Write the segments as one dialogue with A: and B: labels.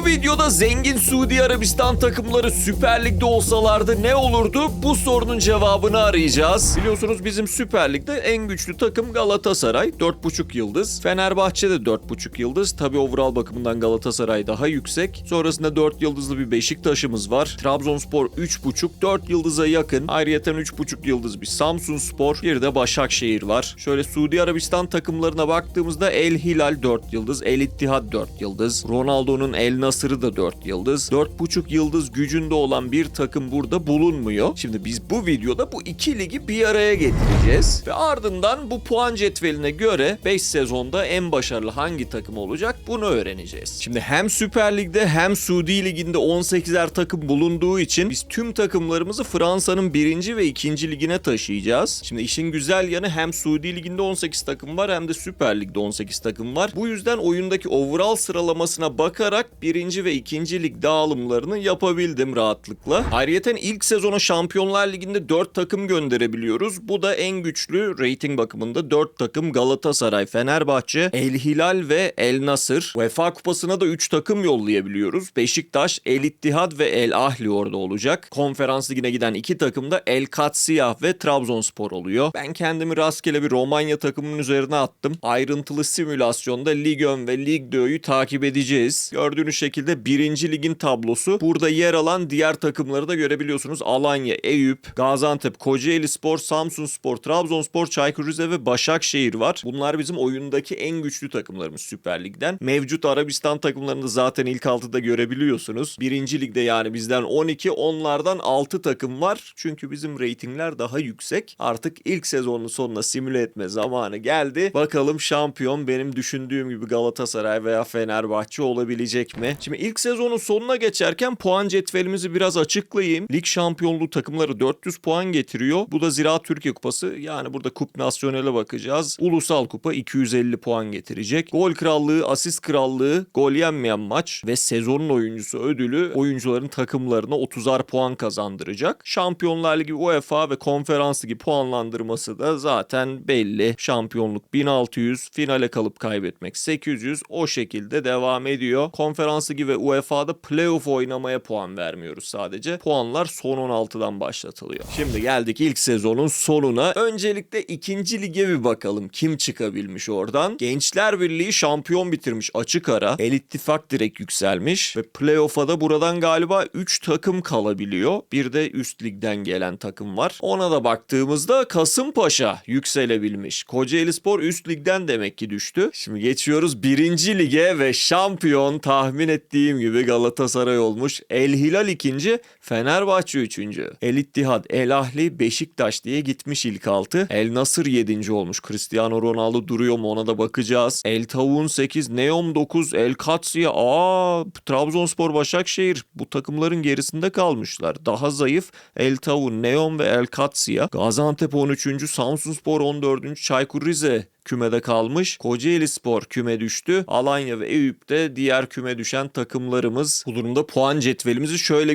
A: Bu videoda zengin Suudi Arabistan takımları Süper Lig'de olsalardı ne olurdu? Bu sorunun cevabını arayacağız. Biliyorsunuz bizim Süper Lig'de en güçlü takım Galatasaray 4.5 yıldız. Fenerbahçe de 4.5 yıldız. Tabi overall bakımından Galatasaray daha yüksek. Sonrasında 4 yıldızlı bir Beşiktaş'ımız var. Trabzonspor 3.5 4 yıldıza yakın. Ayrıyeten 3.5 yıldız bir Samsun Spor. Bir de Başakşehir var. Şöyle Suudi Arabistan takımlarına baktığımızda El Hilal 4 yıldız. El İttihad 4 yıldız. Ronaldo'nun El Nasır'ı da 4 yıldız. 4.5 yıldız gücünde olan bir takım burada bulunmuyor. Şimdi biz bu videoda bu iki ligi bir araya getireceğiz. Ve ardından bu puan cetveline göre 5 sezonda en başarılı hangi takım olacak bunu öğreneceğiz. Şimdi hem Süper Lig'de hem Suudi Ligi'nde 18'er takım bulunduğu için biz tüm takımlarımızı Fransa'nın 1. ve 2. ligine taşıyacağız. Şimdi işin güzel yanı hem Suudi Ligi'nde 18 takım var hem de Süper Lig'de 18 takım var. Bu yüzden oyundaki overall sıralamasına bakarak 1. ve 2. lig dağılımlarını yapabildim rahatlıkla. Ayrıyeten ilk sezona Şampiyonlar Ligi'nde 4 takım gönderebiliyoruz. Bu da en güçlü rating bakımında 4 takım Galatasaray, Fenerbahçe, El Hilal ve El Nasır. UEFA Kupası'na da 3 takım yollayabiliyoruz. Beşiktaş, El İttihad ve El Ahli orada olacak. Konferans Ligi'ne giden 2 takım da El Katsiyah ve Trabzonspor oluyor. Ben kendimi rastgele bir Romanya takımının üzerine attım. Ayrıntılı simülasyonda Lig Ön ve Lig Dö'yü takip edeceğiz. Gördüğünüz şekilde 1. ligin tablosu. Burada yer alan diğer takımları da görebiliyorsunuz. Alanya, Eyüp, Gaziantep, Kocaeli Spor, Samsun Spor, Trabzonspor, Çaykur Rize ve Başakşehir var. Bunlar bizim oyundaki en güçlü takımlarımız Süper Lig'den. Mevcut Arabistan takımlarını zaten ilk 6'da görebiliyorsunuz. 1. ligde yani bizden 12, onlardan 6 takım var. Çünkü bizim reytingler daha yüksek. Artık ilk sezonun sonuna simüle etme zamanı geldi. Bakalım şampiyon benim düşündüğüm gibi Galatasaray veya Fenerbahçe olabilecek mi? Şimdi ilk sezonun sonuna geçerken puan cetvelimizi biraz açıklayayım. Lig şampiyonluğu takımları 400 puan getiriyor. Bu da Ziraat Türkiye Kupası. Yani burada Kup Nasyonel'e bakacağız. Ulusal Kupa 250 puan getirecek. Gol krallığı, asist krallığı, gol yenmeyen maç ve sezonun oyuncusu ödülü oyuncuların takımlarına 30'ar puan kazandıracak. Şampiyonlar Ligi, UEFA ve Konferans Ligi puanlandırması da zaten belli. Şampiyonluk 1600, finale kalıp kaybetmek 800 o şekilde devam ediyor. Konferans Ligi ve UEFA'da playoff oynamaya puan vermiyoruz sadece. Puanlar son 16'dan başlatılıyor. Şimdi geldik ilk sezonun sonuna. Öncelikle ikinci lige bir bakalım. Kim çıkabilmiş oradan? Gençler Birliği şampiyon bitirmiş açık ara. El İttifak direkt yükselmiş ve playoff'a da buradan galiba 3 takım kalabiliyor. Bir de üst ligden gelen takım var. Ona da baktığımızda Kasımpaşa yükselebilmiş. Kocaeli Spor üst ligden demek ki düştü. Şimdi geçiyoruz birinci lige ve şampiyon tahmin ettiğim gibi Galatasaray olmuş. El Hilal ikinci, Fenerbahçe üçüncü. El İttihad, El Ahli, Beşiktaş diye gitmiş ilk altı. El Nasır yedinci olmuş. Cristiano Ronaldo duruyor mu ona da bakacağız. El Tavuğun 8, Neom 9, El Katsya, aa Trabzonspor, Başakşehir bu takımların gerisinde kalmışlar. Daha zayıf El Tavuğun, Neom ve El Katsya. Gaziantep 13. Samsunspor 14. Çaykur Rize kümede kalmış. Kocaeli Spor küme düştü. Alanya ve Eyüp de diğer küme düşen takımlarımız. Bu durumda puan cetvelimizi şöyle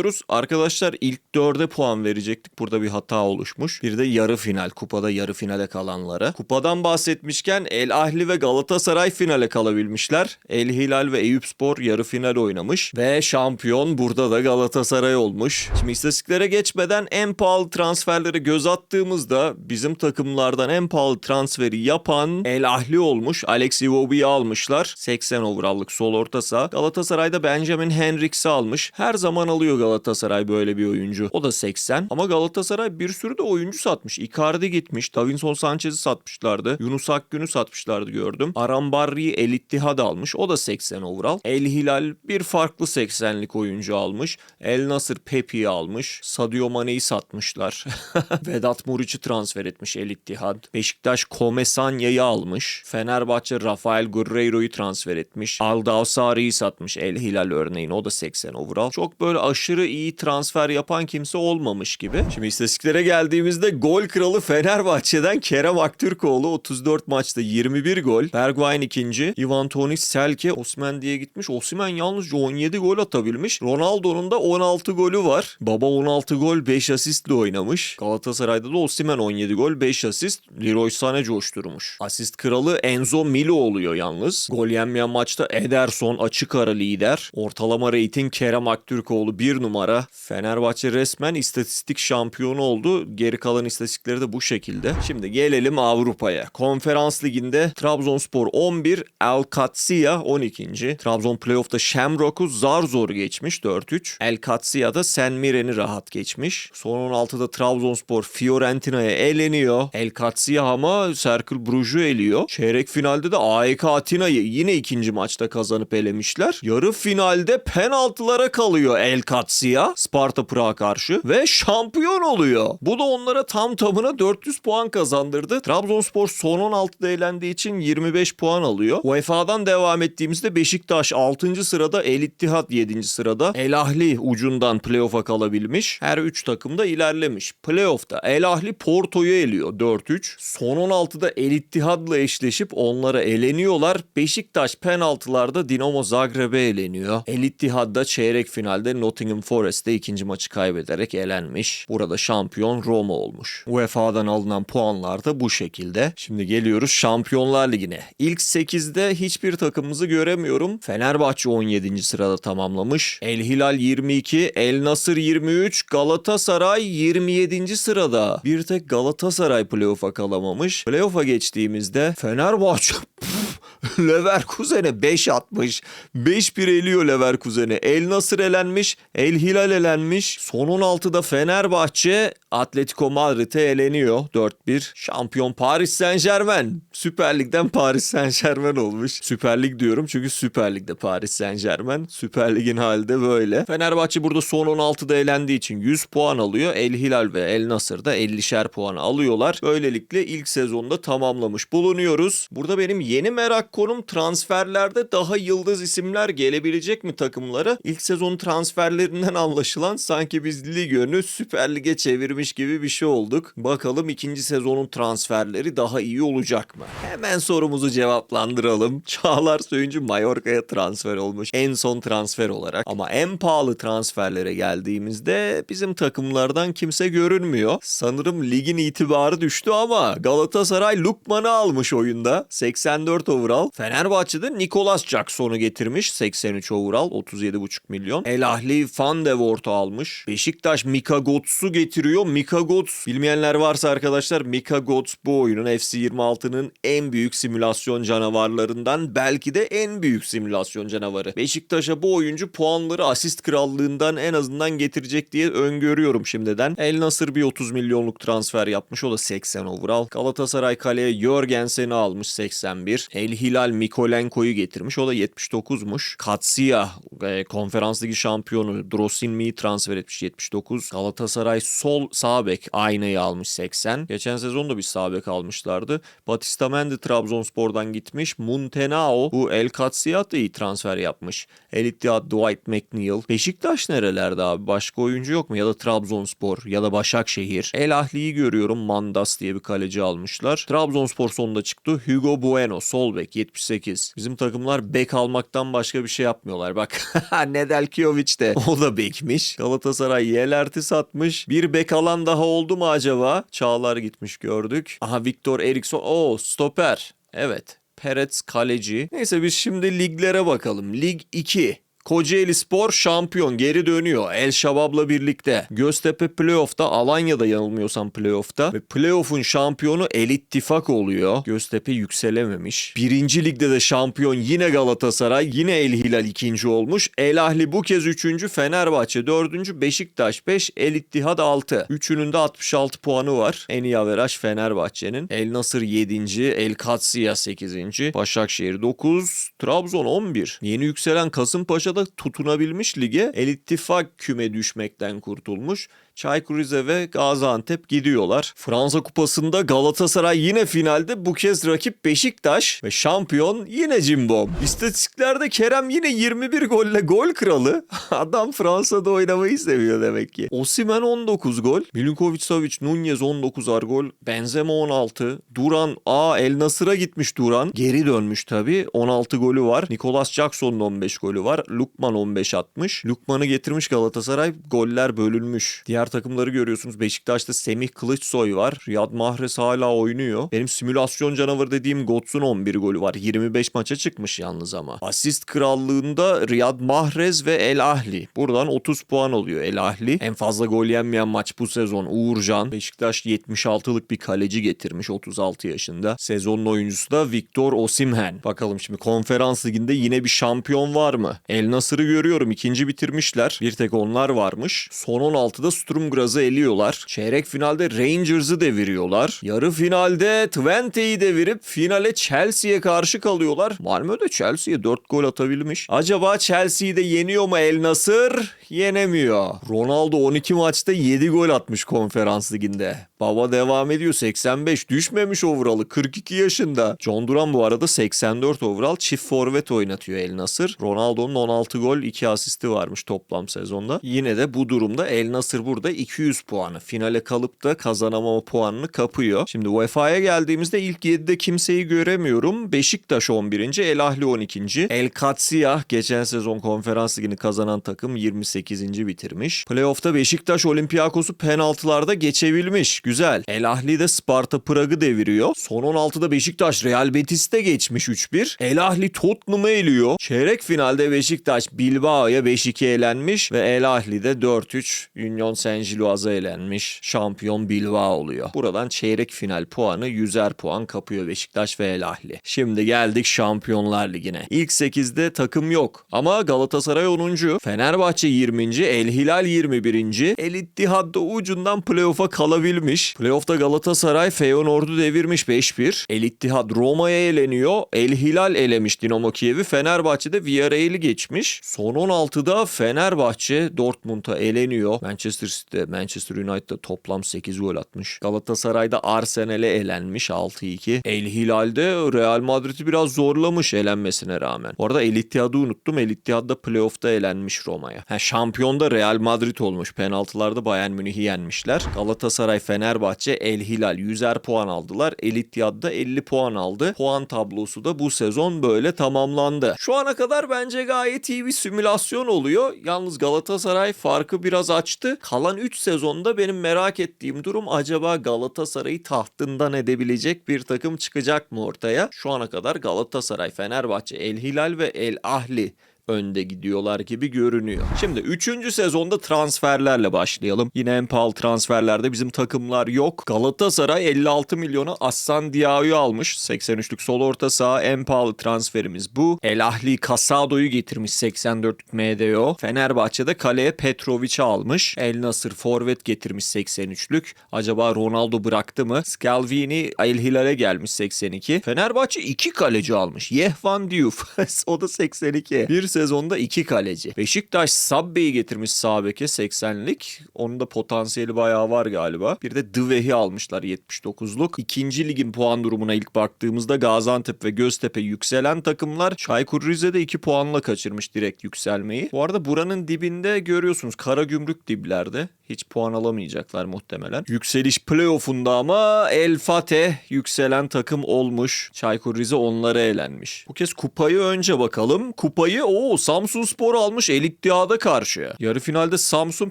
A: güncelliyoruz. Arkadaşlar ilk dörde puan verecektik. Burada bir hata oluşmuş. Bir de yarı final. Kupada yarı finale kalanlara. Kupadan bahsetmişken El Ahli ve Galatasaray finale kalabilmişler. El Hilal ve Eyüp Spor yarı final oynamış. Ve şampiyon burada da Galatasaray olmuş. Şimdi istatistiklere geçmeden en pahalı transferlere göz attığımızda bizim takımlardan en pahalı transferi yapan El Ahli olmuş. Alex Iwobi'yi almışlar. 80 overall'lık sol orta saha. Galatasaray'da Benjamin Henriks'i almış. Her zaman alıyor Galatasaray böyle bir oyuncu. O da 80. Ama Galatasaray bir sürü de oyuncu satmış. Icardi gitmiş. Davinson Sanchez'i satmışlardı. Yunus Akgün'ü satmışlardı gördüm. Aram Barri'yi El İttihad almış. O da 80 overall. El Hilal bir farklı 80'lik oyuncu almış. El Nasır Pepi'yi almış. Sadio Mane'yi satmışlar. Vedat Muriç'i transfer etmiş El İttihad. Beşiktaş Komesanya'yı almış. Fenerbahçe Rafael Guerreiro'yu transfer etmiş. Aldavsari'yi satmış El Hilal örneğin. O da 80 overall. Çok böyle aşırı iyi transfer yapan kimse olmamış gibi. Şimdi istatistiklere geldiğimizde gol kralı Fenerbahçe'den Kerem Aktürkoğlu 34 maçta 21 gol. Bergwijn ikinci. Ivan Tonic, Selke, Osman diye gitmiş. Osman yalnızca 17 gol atabilmiş. Ronaldo'nun da 16 golü var. Baba 16 gol 5 asistle oynamış. Galatasaray'da da Osimhen 17 gol 5 asist. Leroy Sané coştu oluşturmuş. Asist kralı Enzo Milo oluyor yalnız. Gol yenmeyen maçta Ederson açık ara lider. Ortalama reyting Kerem Aktürkoğlu numara. Fenerbahçe resmen istatistik şampiyonu oldu. Geri kalan istatistikleri de bu şekilde. Şimdi gelelim Avrupa'ya. Konferans liginde Trabzonspor 11, El Katsiya 12. Trabzon playoff'ta Shamrock'u zar zor geçmiş 4-3. El Katsiya'da Sen Miren'i rahat geçmiş. Son 16'da Trabzonspor Fiorentina'ya eleniyor. El Katsiya ama Cercle Brugge'u eliyor. Çeyrek finalde de AEK Atina'yı yine ikinci maçta kazanıp elemişler. Yarı finalde penaltılara kalıyor El Katsiya Sparta Prag'a karşı ve şampiyon oluyor. Bu da onlara tam tamına 400 puan kazandırdı. Trabzonspor son 16'da elendiği için 25 puan alıyor. UEFA'dan devam ettiğimizde Beşiktaş 6. sırada, El İttihat 7. sırada. El Ahli ucundan playoff'a kalabilmiş. Her 3 takım da ilerlemiş. Playoff'ta El Ahli Porto'yu eliyor 4-3. Son 16'da El İttihad'la eşleşip onlara eleniyorlar. Beşiktaş penaltılarda Dinamo Zagreb'e eleniyor. El İttihad da çeyrek finalde Nottingham Forest'te ikinci maçı kaybederek elenmiş. Burada şampiyon Roma olmuş. UEFA'dan alınan puanlar da bu şekilde. Şimdi geliyoruz Şampiyonlar Ligi'ne. İlk 8'de hiçbir takımımızı göremiyorum. Fenerbahçe 17. sırada tamamlamış. El Hilal 22, El Nasır 23, Galatasaray 27. sırada. Bir tek Galatasaray playoff'a kalamamış. Playoff'a geçtiğimizde Fenerbahçe Leverkusen'e 5 atmış. 5-1 eliyor Leverkusen'e. El Nasır elenmiş. El Hilal elenmiş. Son 16'da Fenerbahçe Atletico Madrid'e eleniyor. 4-1. Şampiyon Paris Saint Germain. Süper Lig'den Paris Saint Germain olmuş. Süper Lig diyorum çünkü Süper Lig'de Paris Saint Germain. Süper Lig'in hali böyle. Fenerbahçe burada son 16'da elendiği için 100 puan alıyor. El Hilal ve El Nasır da 50'şer puan alıyorlar. Böylelikle ilk sezonda tamamlamış bulunuyoruz. Burada benim yeni merak konum transferlerde daha yıldız isimler gelebilecek mi takımlara? İlk sezon transferlerinden anlaşılan sanki biz lig önü Süper Lig'e çevirmiş gibi bir şey olduk. Bakalım ikinci sezonun transferleri daha iyi olacak mı? Hemen sorumuzu cevaplandıralım. Çağlar Söyüncü Mallorca'ya transfer olmuş. En son transfer olarak. Ama en pahalı transferlere geldiğimizde bizim takımlardan kimse görünmüyor. Sanırım ligin itibarı düştü ama Galatasaray Lukman'ı almış oyunda. 84 overall. Fenerbahçe'de Nicolas Jackson'u getirmiş. 83 overall. 37,5 milyon. El Ahli Van de Voort'u almış. Beşiktaş Mika Götz'u getiriyor. Mika Götz bilmeyenler varsa arkadaşlar Mika Götz bu oyunun FC26'nın en büyük simülasyon canavarlarından belki de en büyük simülasyon canavarı. Beşiktaş'a bu oyuncu puanları asist krallığından en azından getirecek diye öngörüyorum şimdiden. El Nasır bir 30 milyonluk transfer yapmış. O da 80 overall. Galatasaray kaleye Jörgensen'i almış 81. El Hilal Mikolenko'yu getirmiş. O da 79'muş. Katsiya e, konferans ligi şampiyonu Drosinmi'yi transfer etmiş 79. Galatasaray sol sağ bek aynayı almış 80. Geçen sezon da bir sağ bek almışlardı. Batista Mendy Trabzonspor'dan gitmiş. Muntenao bu El Katsiyat da iyi transfer yapmış. El Dwight McNeil. Beşiktaş nerelerde abi? Başka oyuncu yok mu? Ya da Trabzonspor ya da Başakşehir. El Ahli'yi görüyorum. Mandas diye bir kaleci almışlar. Trabzonspor sonunda çıktı. Hugo Bueno sol bek 78. Bizim takımlar bek almaktan başka bir şey yapmıyorlar. Bak Nedelkiovic de o da bekmiş. Galatasaray Yelert'i satmış. Bir bek alan daha oldu mu acaba? Çağlar gitmiş gördük. Aha Victor Eriksson. Oo stoper. Evet. Perez kaleci. Neyse biz şimdi liglere bakalım. Lig 2. Kocaeli Spor şampiyon geri dönüyor El Şabab'la birlikte. Göztepe playoff'ta Alanya'da yanılmıyorsam playoff'ta ve playoff'un şampiyonu El İttifak oluyor. Göztepe yükselememiş. Birinci ligde de şampiyon yine Galatasaray yine El Hilal ikinci olmuş. El Ahli bu kez üçüncü Fenerbahçe dördüncü Beşiktaş 5 El İttihad 6. Üçünün de 66 puanı var. En iyi averaj Fenerbahçe'nin. El Nasır 7. El Katsiya 8. Başakşehir 9. Trabzon 11. Yeni yükselen Kasımpaşa da tutunabilmiş lige. El İttifak küme düşmekten kurtulmuş. Çaykur Rize ve Gaziantep gidiyorlar. Fransa Kupası'nda Galatasaray yine finalde bu kez rakip Beşiktaş ve şampiyon yine Cimbom. İstatistiklerde Kerem yine 21 golle gol kralı. Adam Fransa'da oynamayı seviyor demek ki. Osimen 19 gol. Milinkovic Savic, Nunez 19 ar gol. Benzema 16. Duran, aa El Nasır'a gitmiş Duran. Geri dönmüş tabii. 16 golü var. Nicolas Jackson'un 15 golü var. Lukman 15-60. Lukman'ı getirmiş Galatasaray. Goller bölünmüş. Diğer takımları görüyorsunuz. Beşiktaş'ta Semih Kılıçsoy var. Riyad Mahrez hala oynuyor. Benim simülasyon canavarı dediğim Gots'un 11 golü var. 25 maça çıkmış yalnız ama. Asist krallığında Riyad Mahrez ve El Ahli. Buradan 30 puan oluyor El Ahli. En fazla gol yenmeyen maç bu sezon Uğurcan. Beşiktaş 76'lık bir kaleci getirmiş 36 yaşında. Sezonun oyuncusu da Victor Osimhen. Bakalım şimdi konferans liginde yine bir şampiyon var mı? El Nasır'ı görüyorum ikinci bitirmişler. Bir tek onlar varmış. Son 16'da Sturm Graz'ı eliyorlar. Çeyrek finalde Rangers'ı deviriyorlar. Yarı finalde Twente'yi devirip finale Chelsea'ye karşı kalıyorlar. Malmö de Chelsea'ye 4 gol atabilmiş. Acaba Chelsea'yi de yeniyor mu El Nasır? Yenemiyor. Ronaldo 12 maçta 7 gol atmış konferans liginde. Baba devam ediyor 85 düşmemiş overall'ı 42 yaşında. John Duran bu arada 84 overall çift forvet oynatıyor El Nasır. Ronaldo'nun 16 gol 2 asisti varmış toplam sezonda. Yine de bu durumda El Nasır burada 200 puanı. Finale kalıp da kazanamama puanını kapıyor. Şimdi UEFA'ya geldiğimizde ilk 7'de kimseyi göremiyorum. Beşiktaş 11. El Ahli 12. El Katsiyah geçen sezon konferans ligini kazanan takım 28. bitirmiş. Playoff'ta Beşiktaş Olympiakos'u penaltılarda geçebilmiş. Güzel. El Ahli de Sparta Prag'ı deviriyor. Son 16'da Beşiktaş Real Betis'te geçmiş 3-1. El Ahli Tottenham'ı eliyor. Çeyrek finalde Beşiktaş Bilbao'ya 5-2 elenmiş ve El Ahli de 4-3 Union Saint-Gilloise'a elenmiş. Şampiyon Bilbao oluyor. Buradan çeyrek final puanı 100'er puan kapıyor Beşiktaş ve El Ahli. Şimdi geldik Şampiyonlar Ligi'ne. İlk 8'de takım yok ama Galatasaray 10. Fenerbahçe 20. El Hilal 21. El İttihad da ucundan playoff'a kalabilmiş. Playoff'ta Galatasaray Feyenoord'u devirmiş 5-1. El İttihad Roma'ya eleniyor. El Hilal elemiş Dinamo Kiev'i. Fenerbahçe'de Villarreal'i geçmiş. Son 16'da Fenerbahçe Dortmund'a eleniyor. Manchester City'de Manchester United'da toplam 8 gol atmış. Galatasaray'da Arsenal'e elenmiş 6-2. El Hilal'de Real Madrid'i biraz zorlamış elenmesine rağmen. Bu arada El İttihad'ı unuttum. El İttihad da playoff'ta elenmiş Roma'ya. Ha, şampiyonda Real Madrid olmuş. Penaltılarda Bayern Münih'i yenmişler. Galatasaray, Fenerbahçe, El Hilal 100'er puan aldılar. El İttihad da 50 puan aldı. Puan tablosu da bu sezon böyle tamamlandı. Şu ana kadar bence gayet iyi bir simülasyon oluyor. Yalnız Galatasaray farkı biraz açtı. Kalan 3 sezonda benim merak ettiğim durum acaba Galatasaray'ı tahtından edebilecek bir takım çıkacak mı ortaya? Şu ana kadar Galatasaray, Fenerbahçe, El Hilal ve El Ahli önde gidiyorlar gibi görünüyor. Şimdi 3. sezonda transferlerle başlayalım. Yine en pahalı transferlerde bizim takımlar yok. Galatasaray 56 milyona Assan Diao'yu almış. 83'lük sol orta saha en pahalı transferimiz bu. El Ahli Casado'yu getirmiş 84'lük MDO. Fenerbahçe'de kaleye Petrovic'i almış. El Nasır forvet getirmiş 83'lük. Acaba Ronaldo bıraktı mı? Scalvini El Hilal'e gelmiş 82. Fenerbahçe 2 kaleci almış. Yehvan Diouf. o da 82. Bir sezonda 2 kaleci. Beşiktaş Sabbe'yi getirmiş sağ beke 80'lik. Onun da potansiyeli bayağı var galiba. Bir de Dıvehi almışlar 79'luk. İkinci ligin puan durumuna ilk baktığımızda Gaziantep ve Göztepe yükselen takımlar. Çaykur Rize'de 2 puanla kaçırmış direkt yükselmeyi. Bu arada buranın dibinde görüyorsunuz Karagümrük diblerde. Hiç puan alamayacaklar muhtemelen. Yükseliş playoff'unda ama El Fateh yükselen takım olmuş. Çaykur Rize onlara elenmiş. Bu kez kupayı önce bakalım. Kupayı o Samsun Spor almış El İttihad'a karşı. Yarı finalde Samsun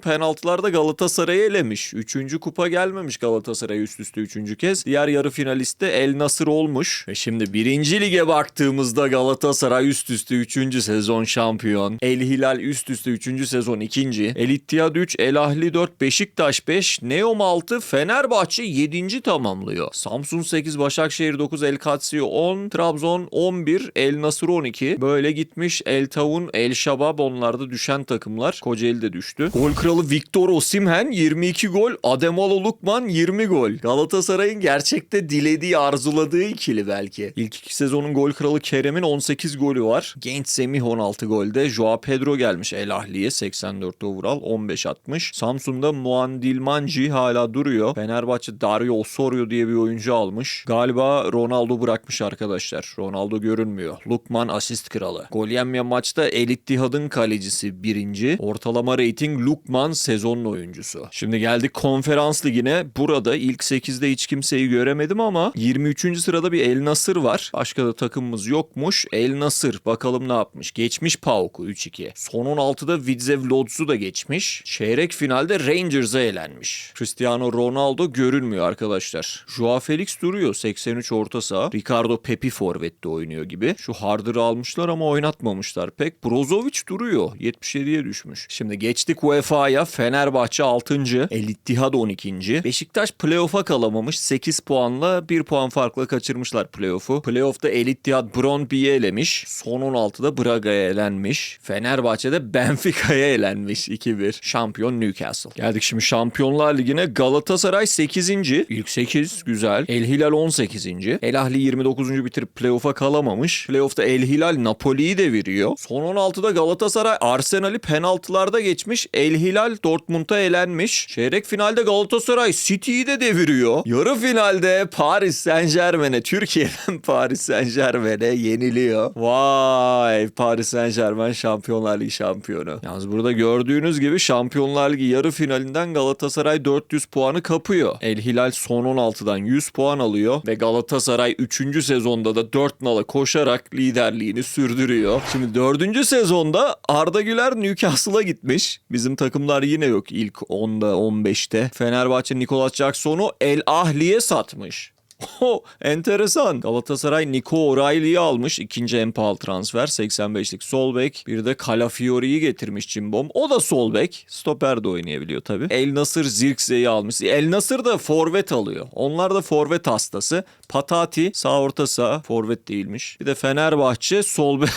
A: penaltılarda Galatasaray'ı elemiş. Üçüncü kupa gelmemiş Galatasaray üst üste üçüncü kez. Diğer yarı finaliste El Nasır olmuş. Ve şimdi birinci lige baktığımızda Galatasaray üst üste üçüncü sezon şampiyon. El Hilal üst üste üçüncü sezon ikinci. El İttihad 3, El Ahli 4, Beşiktaş 5, Neom 6, Fenerbahçe 7. tamamlıyor. Samsun 8, Başakşehir 9, El Katsio 10, Trabzon 11, El Nasır 12. Böyle gitmiş El Tavun, El Şabab onlar da düşen takımlar. Kocaeli de düştü. Gol kralı Victor Osimhen 22 gol, Ademola Lukman 20 gol. Galatasaray'ın gerçekte dilediği, arzuladığı ikili belki. İlk iki sezonun gol kralı Kerem'in 18 golü var. Genç Semih 16 golde. Joao Pedro gelmiş El Ahli'ye 84 overall 15 atmış. Samsun takımda Muandilmanci hala duruyor. Fenerbahçe Dario Osorio diye bir oyuncu almış. Galiba Ronaldo bırakmış arkadaşlar. Ronaldo görünmüyor. Lukman asist kralı. Gol yenmeyen maçta El İttihad'ın kalecisi birinci. Ortalama rating Lukman sezonun oyuncusu. Şimdi geldik konferans ligine. Burada ilk 8'de hiç kimseyi göremedim ama 23. sırada bir El Nasır var. Başka da takımımız yokmuş. El Nasır bakalım ne yapmış. Geçmiş PAOK'u 3-2. Son 16'da Vidzev Lodz'u da geçmiş. Çeyrek finalde Rangers'a elenmiş. Cristiano Ronaldo görünmüyor arkadaşlar. Joao Felix duruyor 83 orta saha. Ricardo Pepi forvette oynuyor gibi. Şu Hardır'ı almışlar ama oynatmamışlar pek. Brozovic duruyor. 77'ye düşmüş. Şimdi geçtik UEFA'ya. Fenerbahçe 6. El İttihad 12. Beşiktaş playoff'a kalamamış. 8 puanla 1 puan farkla kaçırmışlar playoff'u. Playoff'ta El İttihad Brøndby'yi elemiş. Son 16'da Braga'ya elenmiş. Fenerbahçe'de Benfica'ya elenmiş 2-1. Şampiyon Newcastle. Geldik şimdi Şampiyonlar Ligi'ne. Galatasaray 8. İlk 8 güzel. El Hilal 18. El Ahli 29. bitirip playoff'a kalamamış. Playoff'ta El Hilal Napoli'yi deviriyor. Son 16'da Galatasaray Arsenal'i penaltılarda geçmiş. El Hilal Dortmund'a elenmiş. Çeyrek finalde Galatasaray City'yi de deviriyor. Yarı finalde Paris Saint Germain'e Türkiye'den Paris Saint Germain'e yeniliyor. Vay Paris Saint Germain Şampiyonlar Ligi şampiyonu. Yalnız burada gördüğünüz gibi Şampiyonlar Ligi yarı finalinden Galatasaray 400 puanı kapıyor. El Hilal son 16'dan 100 puan alıyor ve Galatasaray 3. sezonda da 4 nala koşarak liderliğini sürdürüyor. Şimdi 4. sezonda Arda Güler Newcastle'a gitmiş. Bizim takımlar yine yok ilk 10'da 15'te. Fenerbahçe Nicolas Jackson'u El Ahli'ye satmış. Oh, enteresan. Galatasaray Nico O'Reilly'yi almış. ikinci en pahalı transfer. 85'lik sol bek. Bir de Calafiori'yi getirmiş Cimbom. O da sol bek. Stoper de oynayabiliyor tabii. El Nasır Zirkze'yi almış. El Nasır da forvet alıyor. Onlar da forvet hastası. Patati sağ orta saha. Forvet değilmiş. Bir de Fenerbahçe sol bek.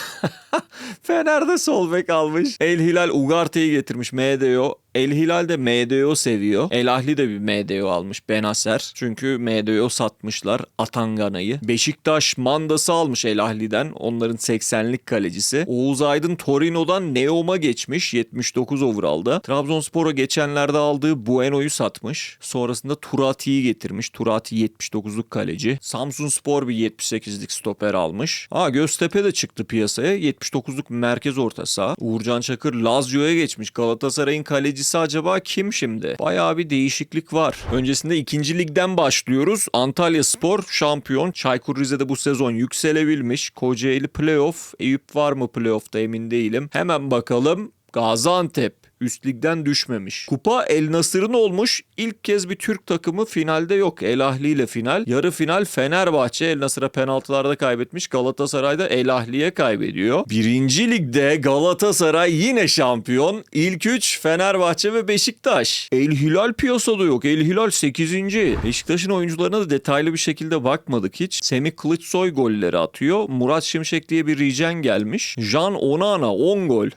A: Fener'de sol bek almış. El Hilal Ugarte'yi getirmiş. MDO. El Hilal de MDO seviyor. El Ahli de bir MDO almış Benaser. Çünkü MDO satmışlar Atangana'yı. Beşiktaş Mandas'ı almış El Ahli'den. Onların 80'lik kalecisi. Oğuz Aydın Torino'dan Neom'a geçmiş 79 overall'da. Trabzonspor'a geçenlerde aldığı Bueno'yu satmış. Sonrasında Turati'yi getirmiş. Turati 79'luk kaleci. Samsun Spor bir 78'lik stoper almış. Ha Göztepe de çıktı piyasaya. 79'luk merkez orta saha. Uğurcan Çakır Lazio'ya geçmiş. Galatasaray'ın kalecisi acaba kim şimdi? Bayağı bir değişiklik var. Öncesinde ikinci ligden başlıyoruz. Antalya Spor şampiyon. Çaykur Rize'de bu sezon yükselebilmiş. Kocaeli playoff. Eyüp var mı playoff'ta emin değilim. Hemen bakalım. Gaziantep üst ligden düşmemiş. Kupa El Nasır'ın olmuş. İlk kez bir Türk takımı finalde yok. El Ahli ile final. Yarı final Fenerbahçe El Nasır'a penaltılarda kaybetmiş. Galatasaray'da El Ahli'ye kaybediyor. Birinci ligde Galatasaray yine şampiyon. İlk üç Fenerbahçe ve Beşiktaş. El Hilal piyasada yok. El Hilal 8. Beşiktaş'ın oyuncularına da detaylı bir şekilde bakmadık hiç. Semih Kılıçsoy golleri atıyor. Murat Şimşek diye bir rijen gelmiş. Jan Onana 10 gol.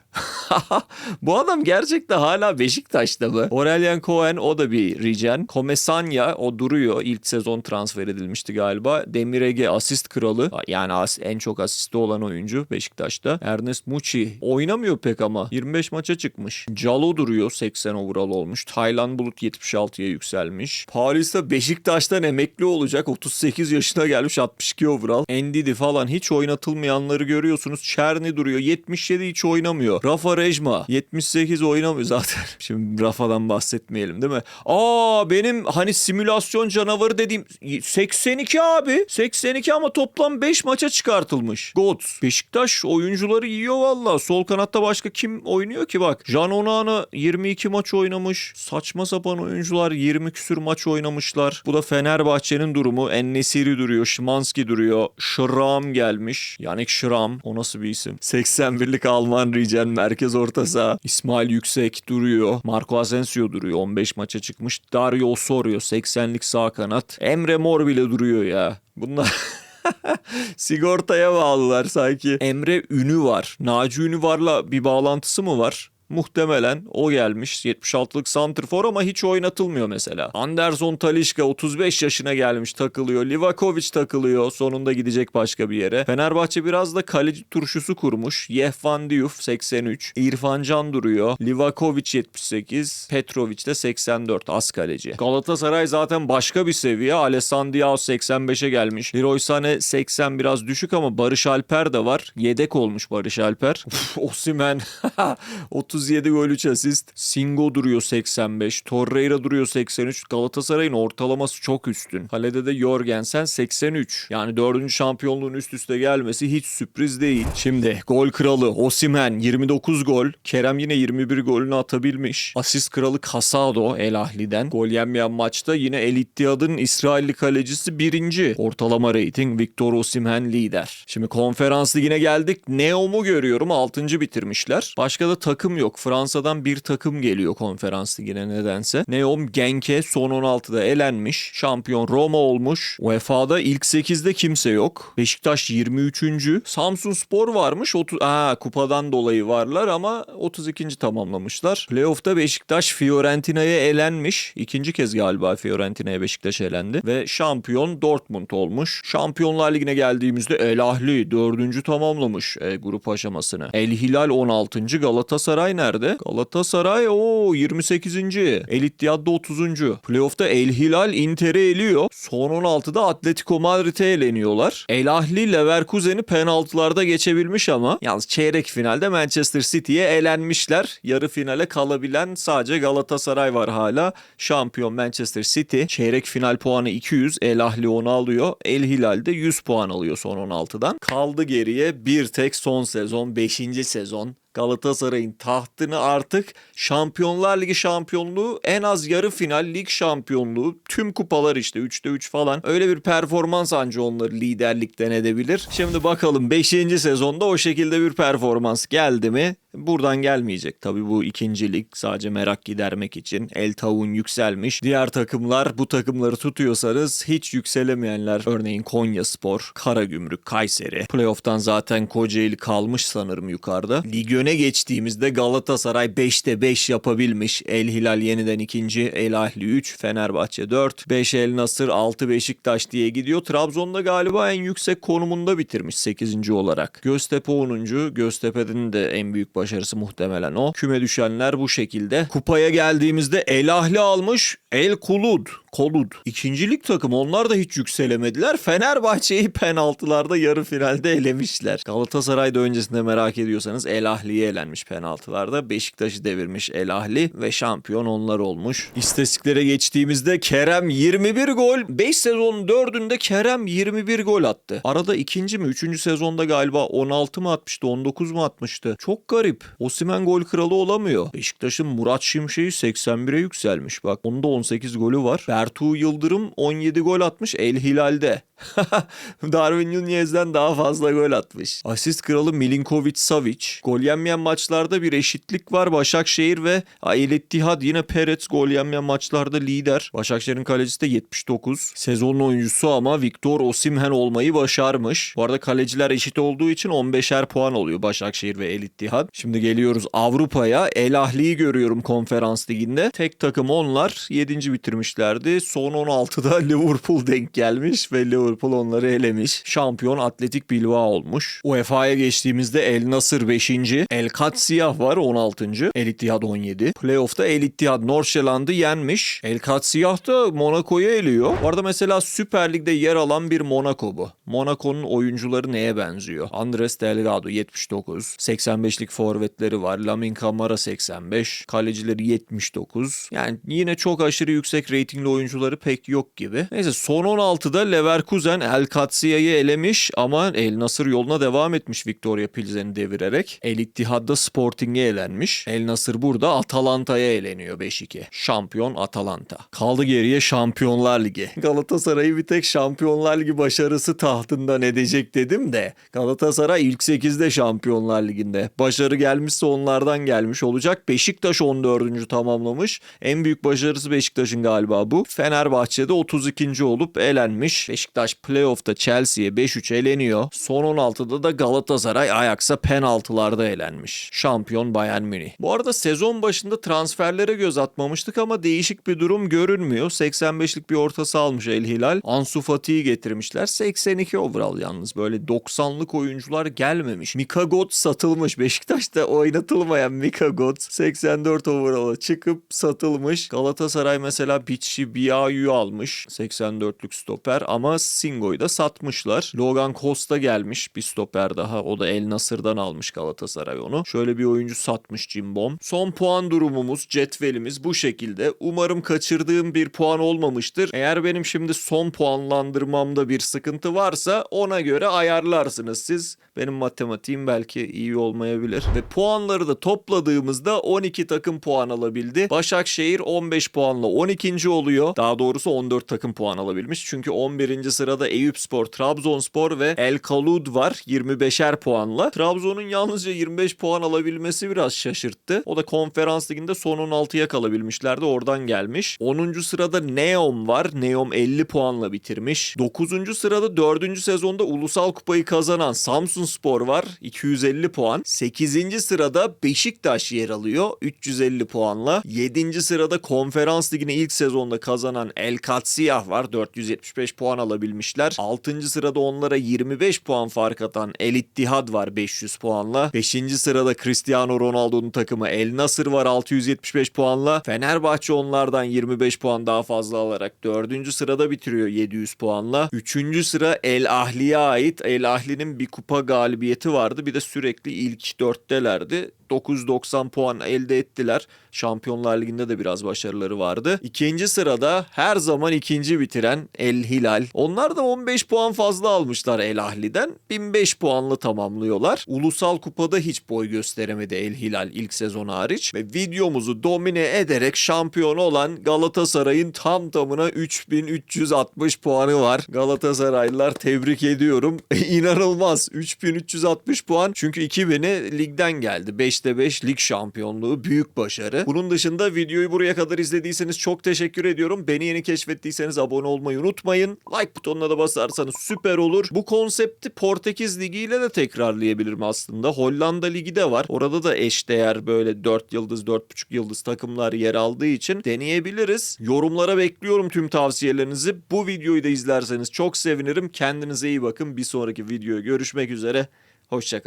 A: Bu adam gerçekten hala Beşiktaş'ta mı? Aurelien Cohen o da bir rijen. Komesanya o duruyor. İlk sezon transfer edilmişti galiba. Demir Ege asist kralı. Yani as en çok asisti olan oyuncu Beşiktaş'ta. Ernest Muçi oynamıyor pek ama. 25 maça çıkmış. Calo duruyor. 80 overall olmuş. Taylan Bulut 76'ya yükselmiş. Paris'te Beşiktaş'tan emekli olacak. 38 yaşına gelmiş 62 overall. Endidi falan hiç oynatılmayanları görüyorsunuz. Çerni duruyor. 77 hiç oynamıyor. Rafa Rejma 78 oynamıyor zaten. Şimdi Rafa'dan bahsetmeyelim değil mi? Aa benim hani simülasyon canavarı dediğim 82 abi. 82 ama toplam 5 maça çıkartılmış. Gods. Beşiktaş oyuncuları yiyor valla. Sol kanatta başka kim oynuyor ki bak. Jan Onana 22 maç oynamış. Saçma sapan oyuncular 20 küsür maç oynamışlar. Bu da Fenerbahçe'nin durumu. Ennesiri duruyor. Şimanski duruyor. Şram gelmiş. Yannick Şram. O nasıl bir isim? 81'lik Alman Rijen merkez orta saha. İsmail Yüksek duruyor. Marco Asensio duruyor. 15 maça çıkmış. Dario Osorio 80'lik sağ kanat. Emre Mor bile duruyor ya. Bunlar sigortaya bağlılar sanki. Emre Ünü var. Naci Ünü varla bir bağlantısı mı var? Muhtemelen o gelmiş. 76'lık santrfor ama hiç oynatılmıyor mesela. Anderson Talişka 35 yaşına gelmiş takılıyor. Livakovic takılıyor. Sonunda gidecek başka bir yere. Fenerbahçe biraz da kaleci turşusu kurmuş. Yehvan Diouf 83. İrfan Can duruyor. Livakovic 78. Petrovic de 84. Az kaleci. Galatasaray zaten başka bir seviye. Alessandro Diao 85'e gelmiş. Leroy Sané 80 biraz düşük ama Barış Alper de var. Yedek olmuş Barış Alper. Uf, Osimhen 37 gol 3 asist. Singo duruyor 85. Torreira duruyor 83. Galatasaray'ın ortalaması çok üstün. Kalede de Jorgensen 83. Yani 4. şampiyonluğun üst üste gelmesi hiç sürpriz değil. Şimdi gol kralı Osimhen 29 gol. Kerem yine 21 golünü atabilmiş. Asist kralı Casado El Ahli'den. Gol yenmeyen maçta yine El Ittihad'ın İsrailli kalecisi birinci. Ortalama rating Victor Osimhen lider. Şimdi konferans ligine geldik. Neom'u görüyorum 6. bitirmişler. Başka da takım yok. Fransa'dan bir takım geliyor konferans ligine nedense. Neom Genk'e son 16'da elenmiş. Şampiyon Roma olmuş. UEFA'da ilk 8'de kimse yok. Beşiktaş 23. Samsun Spor varmış. Otu Aa, kupadan dolayı varlar ama 32. tamamlamışlar. Playoff'ta Beşiktaş Fiorentina'ya elenmiş. İkinci kez galiba Fiorentina'ya Beşiktaş elendi. Ve şampiyon Dortmund olmuş. Şampiyonlar Ligi'ne geldiğimizde El Ahli 4. tamamlamış e, grup aşamasını. El Hilal 16. Galatasaray nerede? Galatasaray o 28. El Ittihad'da 30. Playoff'ta El Hilal Inter'i eliyor. Son 16'da Atletico Madrid'e eleniyorlar. El Ahli Leverkusen'i penaltılarda geçebilmiş ama yalnız çeyrek finalde Manchester City'ye elenmişler. Yarı finale kalabilen sadece Galatasaray var hala. Şampiyon Manchester City. Çeyrek final puanı 200. El Ahli onu alıyor. El Hilal de 100 puan alıyor son 16'dan. Kaldı geriye bir tek son sezon 5. sezon. Galatasaray'ın tahtını artık Şampiyonlar Ligi şampiyonluğu, en az yarı final lig şampiyonluğu, tüm kupalar işte 3'te 3 falan. Öyle bir performans anca onları liderlikten edebilir. Şimdi bakalım 5. sezonda o şekilde bir performans geldi mi? Buradan gelmeyecek. Tabii bu ikinci lig sadece merak gidermek için. El Tavun yükselmiş. Diğer takımlar bu takımları tutuyorsanız hiç yükselemeyenler örneğin Konya Spor, Karagümrük, Kayseri. Playoff'tan zaten Kocaeli kalmış sanırım yukarıda. Lig öne geçtiğimizde Galatasaray 5'te 5 yapabilmiş. El Hilal yeniden ikinci, El Ahli 3, Fenerbahçe 4, 5 El Nasır, 6 Beşiktaş diye gidiyor. Trabzon'da galiba en yüksek konumunda bitirmiş 8. olarak. Göztepe 10. Göztepe'nin de en büyük başarısı muhtemelen o. Küme düşenler bu şekilde. Kupaya geldiğimizde El Ahli almış, El Kulud. Kolud. İkincilik takım onlar da hiç yükselemediler. Fenerbahçe'yi penaltılarda yarı finalde elemişler. Galatasaray'da öncesinde merak ediyorsanız El Ahli'ye elenmiş penaltılarda. Beşiktaş'ı devirmiş El Ahli ve şampiyon onlar olmuş. İstatistiklere geçtiğimizde Kerem 21 gol. 5 sezonun 4'ünde Kerem 21 gol attı. Arada ikinci mi 3. sezonda galiba 16 mı atmıştı 19 mu atmıştı. Çok garip. Osimen gol kralı olamıyor. Beşiktaş'ın Murat Şimşek'i 81'e yükselmiş. Bak onda 18 golü var. Bertu Yıldırım 17 gol atmış El Hilal'de. Darwin Nunez'den daha fazla gol atmış. Asist kralı Milinkovic Savic. Gol yenmeyen maçlarda bir eşitlik var. Başakşehir ve El Ittihad yine Perez gol yenmeyen maçlarda lider. Başakşehir'in kalecisi de 79. Sezonun oyuncusu ama Victor Osimhen olmayı başarmış. Bu arada kaleciler eşit olduğu için 15'er puan oluyor Başakşehir ve El Ittihad. Şimdi geliyoruz Avrupa'ya. El Ahli'yi görüyorum konferans liginde. Tek takım onlar 7. bitirmişlerdi. Son 16'da Liverpool denk gelmiş ve Liverpool onları elemiş. Şampiyon Atletik Bilbao olmuş. UEFA'ya geçtiğimizde El Nasır 5. El Katsiyah var 16. El Ittihad 17. Playoff'ta El Ittihad Norşeland'ı yenmiş. El Katsiyah da Monaco'yu eliyor. Bu arada mesela Süper Lig'de yer alan bir Monaco bu. Monaco'nun oyuncuları neye benziyor? Andres Delgado 79. 85'lik forvetleri var. Lamin Camara 85. Kalecileri 79. Yani yine çok aşırı yüksek reytingli oyuncuları pek yok gibi. Neyse son 16'da Leverkusen El Katsiya'yı elemiş ama El Nasır yoluna devam etmiş Victoria Pilsen'i devirerek. El Ittihad'da Sporting'e elenmiş. El Nasır burada Atalanta'ya eleniyor 5-2. Şampiyon Atalanta. Kaldı geriye Şampiyonlar Ligi. Galatasaray'ı bir tek Şampiyonlar Ligi başarısı tahtından edecek dedim de Galatasaray ilk 8'de Şampiyonlar Ligi'nde. Başarı gelmişse onlardan gelmiş olacak. Beşiktaş 14. tamamlamış. En büyük başarısı Beşiktaş'ın galiba bu. Fenerbahçe'de 32. olup elenmiş. Beşiktaş Beşiktaş playoff'ta Chelsea'ye 5-3 eleniyor. Son 16'da da Galatasaray Ajax'a penaltılarda elenmiş. Şampiyon Bayern Münih. Bu arada sezon başında transferlere göz atmamıştık ama değişik bir durum görünmüyor. 85'lik bir orta saha almış El Hilal. Ansu Fati'yi getirmişler. 82 overall yalnız. Böyle 90'lık oyuncular gelmemiş. Mika Götze satılmış. Beşiktaş'ta oynatılmayan Mika Götze 84 overall'a çıkıp satılmış. Galatasaray mesela Bichi Biayu'yu almış. 84'lük stoper ama Singo'yu da satmışlar. Logan Costa gelmiş bir stoper daha. O da El Nasır'dan almış Galatasaray onu. Şöyle bir oyuncu satmış Cimbom. Son puan durumumuz, cetvelimiz bu şekilde. Umarım kaçırdığım bir puan olmamıştır. Eğer benim şimdi son puanlandırmamda bir sıkıntı varsa ona göre ayarlarsınız siz. Benim matematiğim belki iyi olmayabilir. Ve puanları da topladığımızda 12 takım puan alabildi. Başakşehir 15 puanla 12. oluyor. Daha doğrusu 14 takım puan alabilmiş. Çünkü 11. sırada Eyüpspor, Trabzonspor ve El Kalud var 25'er puanla. Trabzon'un yalnızca 25 puan alabilmesi biraz şaşırttı. O da konferans liginde son 16'ya kalabilmişlerdi. Oradan gelmiş. 10. sırada Neom var. Neom 50 puanla bitirmiş. 9. sırada 4. sezonda ulusal kupayı kazanan Samsun Spor var. 250 puan. 8. sırada Beşiktaş yer alıyor. 350 puanla. 7. sırada konferans ligini ilk sezonda kazanan El Katsiyah var. 475 puan alabilmişler. 6. sırada onlara 25 puan fark atan El İttihad var 500 puanla. 5. sırada Cristiano Ronaldo'nun takımı El Nasır var 675 puanla. Fenerbahçe onlardan 25 puan daha fazla alarak 4. sırada bitiriyor 700 puanla. 3. sıra El Ahli'ye ait. El Ahli'nin bir kupa galibiyeti vardı. Bir de sürekli ilk dörttelerdi. 990 puan elde ettiler. Şampiyonlar Ligi'nde de biraz başarıları vardı. İkinci sırada her zaman ikinci bitiren El Hilal. Onlar da 15 puan fazla almışlar El Ahli'den. 1005 puanlı tamamlıyorlar. Ulusal kupada hiç boy gösteremedi El Hilal ilk sezon hariç. Ve videomuzu domine ederek şampiyon olan Galatasaray'ın tam tamına 3360 puanı var. Galatasaraylılar tebrik ediyorum. İnanılmaz. 3360 puan. Çünkü 2000'i ligden geldi. 5'te 5 lig şampiyonluğu büyük başarı. Bunun dışında videoyu buraya kadar izlediyseniz çok teşekkür ediyorum. Beni yeni keşfettiyseniz abone olmayı unutmayın. Like butonuna da basarsanız süper olur. Bu konsepti Portekiz Ligi ile de tekrarlayabilirim aslında. Hollanda Ligi de var. Orada da eşdeğer böyle 4 yıldız 4,5 yıldız takımlar yer aldığı için deneyebiliriz. Yorumlara bekliyorum tüm tavsiyelerinizi. Bu videoyu da izlerseniz çok sevinirim. Kendinize iyi bakın. Bir sonraki videoya görüşmek üzere. Hoşçakalın.